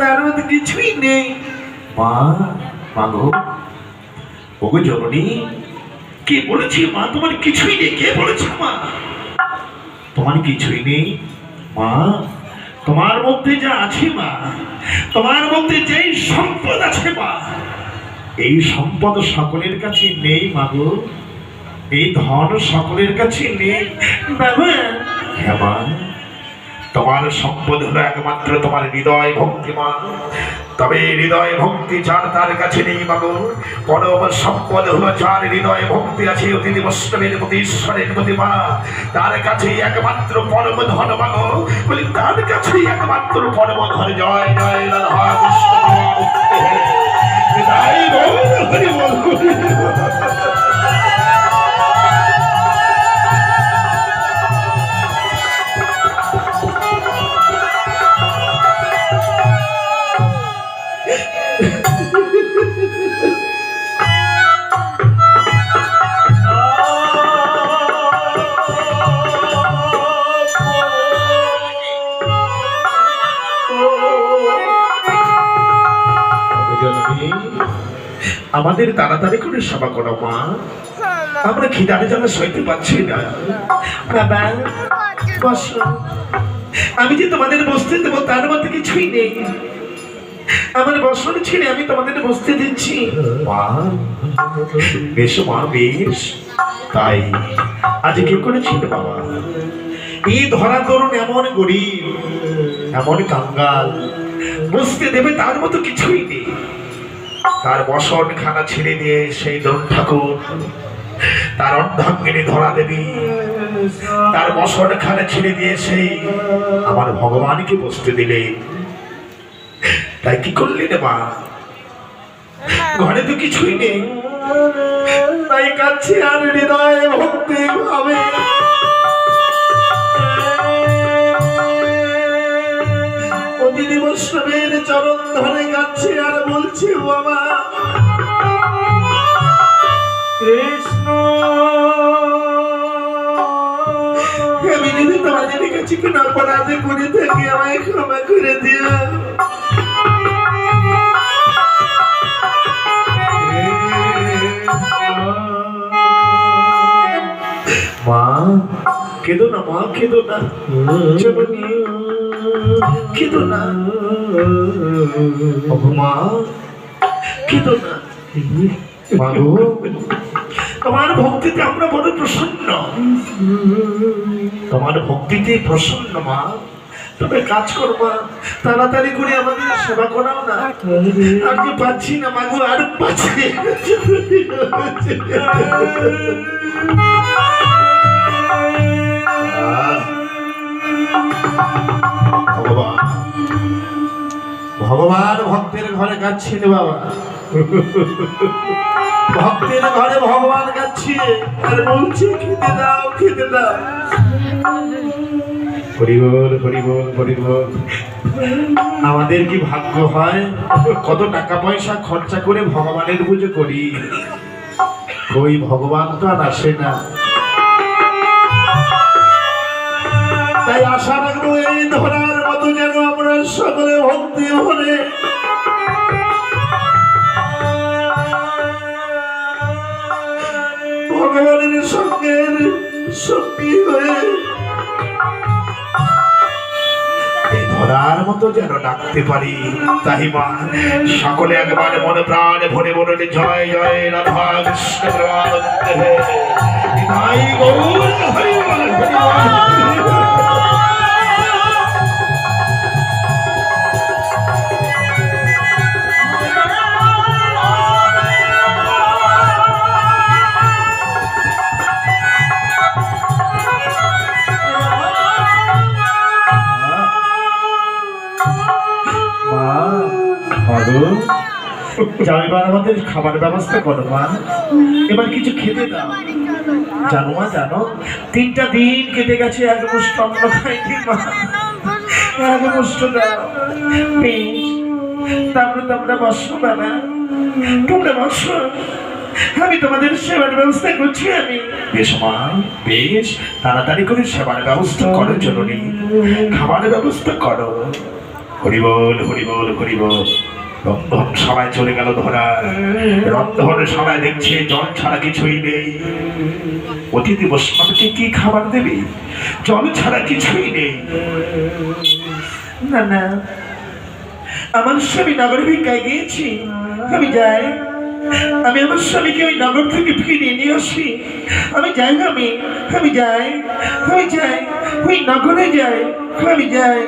তার মধ্যে কিছুই নেই। মা ওগো জননী, কে বলেছে মা? তোমার কিছুই নেই। কে বলেছে মা? তোমার কিছুই নেই? মা, তোমার মধ্যে যা আছে মা, তোমার মধ্যে যেই সম্পদ আছে মা, এই সম্পদ সকলের কাছে নেই মা গো। এই ধন সকলের কাছে নেই। বাবা হ্যাঁ মা। তোমার সম্পদ হলো একমাত্র তোমার হৃদয় ভক্তি মা তবে হৃদয় ভক্তি যার তার কাছে নেই মাগো পরম সম্পদ হলো যার হৃদয় ভক্তি আছে অতিথি বৈষ্ণবের প্রতি, ঈশ্বরের প্রতি মা তার কাছেই একমাত্র পরম ধন মাগো বলি, তার কাছেই একমাত্র পরম ধন। জয় জয় রাধা কৃষ্ণ। আমাদের তাড়াতাড়ি করে সভা করো, মা। আমরা খিদারে যেন সইতে পারছি না। আমি যে তোমাদের বসতে দেবো, তার মধ্যে কিছুই নেই। আমার বসন ছেড়ে আমি তোমাদের বসতে দিচ্ছি। মা বেশ মা, বেশ। তাই, আজ কি করেছিল বাবা? এই ধরা তরুণ এমন গরিব, এমন কাঙ্গাল, বসতে দেবে তার মতো কিছুই নেই। তার বসন খানা ছেড়ে দিয়ে সেই দরুণ ঠাকুর তার অর্ধাঙ্গিনী ধরা দেবী তার বসন খানা ছেড়ে দিয়ে সেই আমার ভগবানকে বসতে দিলে। তাই কি করলি রে মা? ঘরে তো কিছুই নেই। তাই কাছে আর হৃদয় ভক্তি ভাবে বলছে বাবা। কৃষ্ণ। আমি যদি তোমাদের কাছে কোনো অপরাধ করে থাকি আমায় ক্ষমা করে দিও। মা কেঁদো না মা কেঁদো না। কেঁদো না। মা কেঁদো না তোমার ভক্তিতে আমরা বড় প্রসন্ন। তোমার ভক্তিতে প্রসন্ন, মা। তবে কাজ করবা তাড়াতাড়ি করে আমাদের সেবা করাও না। আর যে পাচ্ছি না, মাগো, আর পাচ্ছি ভগবান। ভগবান ভক্তের ঘরে গাচ্ছিল বাবা। ভক্তের ঘরে ভগবান গাচ্ছে আর বলছে, খেতে দাও খেতে দাও। আমাদের কি ভাগ্য হয়? কত টাকা পয়সা খরচা করে ভগবানের পুজো করি? ওই ভগবান তো আর আসে না। তাই আশা রাখব এই সকলে ভক্তি ভরে ভগবানের সঙ্গে সঙ্গী হয়ে যেন ডাকতে পারি তাই মা সকলে একবার মনে প্রাণ ভরে বলে জয় জয় রাধা কৃষ্ণ এবার আমাদের খাবার ব্যবস্থা করো, মা। এবার কিছু খেতে দাও। জানো মা, জানো? তিনটা দিন কেটে গেছে, এক মুষ্ট অন্ন খাইনি, মা। এক মুষ্ট দাও বেশ তারপরে তোমরা বসো, বাবা। তোমরা বসো। আমি তোমাদের সেবার ব্যবস্থা করছি, আমি। বেশ, মা, বেশ। তাড়াতাড়ি করে সেবার ব্যবস্থা করো, জননী। খাবারের ব্যবস্থা করো। হরিবল হরিবল হরিবল। সবাই চলে গেল ধরা। রন্ধন সবাই দেখছে, জল ছাড়া কিছুই নেই। অতিথি বৈষ্ণবকে কি খাবার দেবে? জল ছাড়া কিছুই নেই। না না। আমার স্বামী নগর ভিক্ষায় গিয়েছি। আমি যাই। আমি আমার স্বামীকে ওই নগর থেকে ফিরিয়ে নিয়ে আসি। আমি যাই, আমি আমি যাই আমি যাই, ওই নগরে যাই, আমি যাই।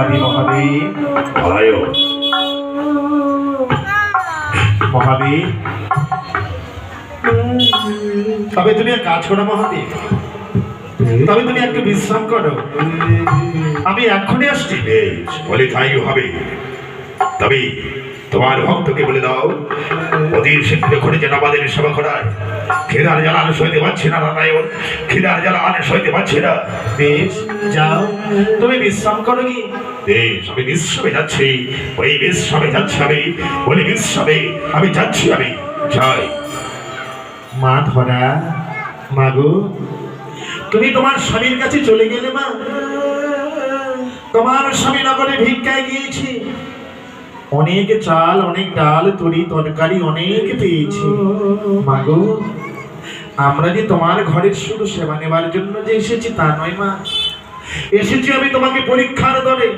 জবানি মহাদেব মহাদেব তবে তুমি এক কাজ করো মহাদেব তবে তুমি একটু বিশ্রাম করো। আমি এক্ষুনি আসছি। বেশ বলে তাই হবে। তবে তোমার ভক্তকে বলে দাও অধীর শীঘ্র করে যেন আমাদের সেবা করায়। খেদার জ্বালা আর সইতে পারছি না, নারায়ণ। খেদার জ্বালা আর সইতে পারছি না। বেশ, যাও। তুমি বিশ্রাম করো কি বেশ, আমি বিশ্রামে যাচ্ছি। ওই বিশ্রামে যাচ্ছি আমি। বলে বিশ্রামে আমি যাচ্ছি আমি। মা ধরা। তুমি তোমার স্বামীর কাছে চলে গেলে, মা। তোমার স্বামী নগরে ভিক্ষায় গিয়েছি। অনেক চাল, অনেক ডাল, তরি, তরকারি অনেক পেয়েছি। মাগো আমরা যে তোমার ঘরের শুধু সেবা নেবার জন্য যে এসেছি তা নয়, মা। এসেছি আমি তোমাকে পরীক্ষার দলে।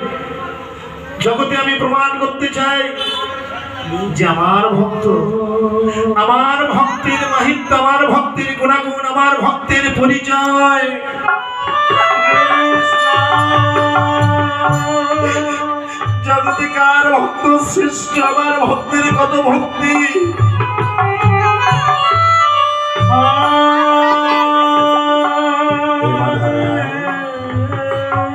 জগতে আমি প্রমাণ করতে চাই যে আমার ভক্ত, আমার ভক্তের মাহিত্য, আমার ভক্তের গুণাগুণ, আমার ভক্তের পরিচয়। জগতে কার ভক্ত শ্রেষ্ঠ? আমার ভক্তের কত ভক্তি? Oh.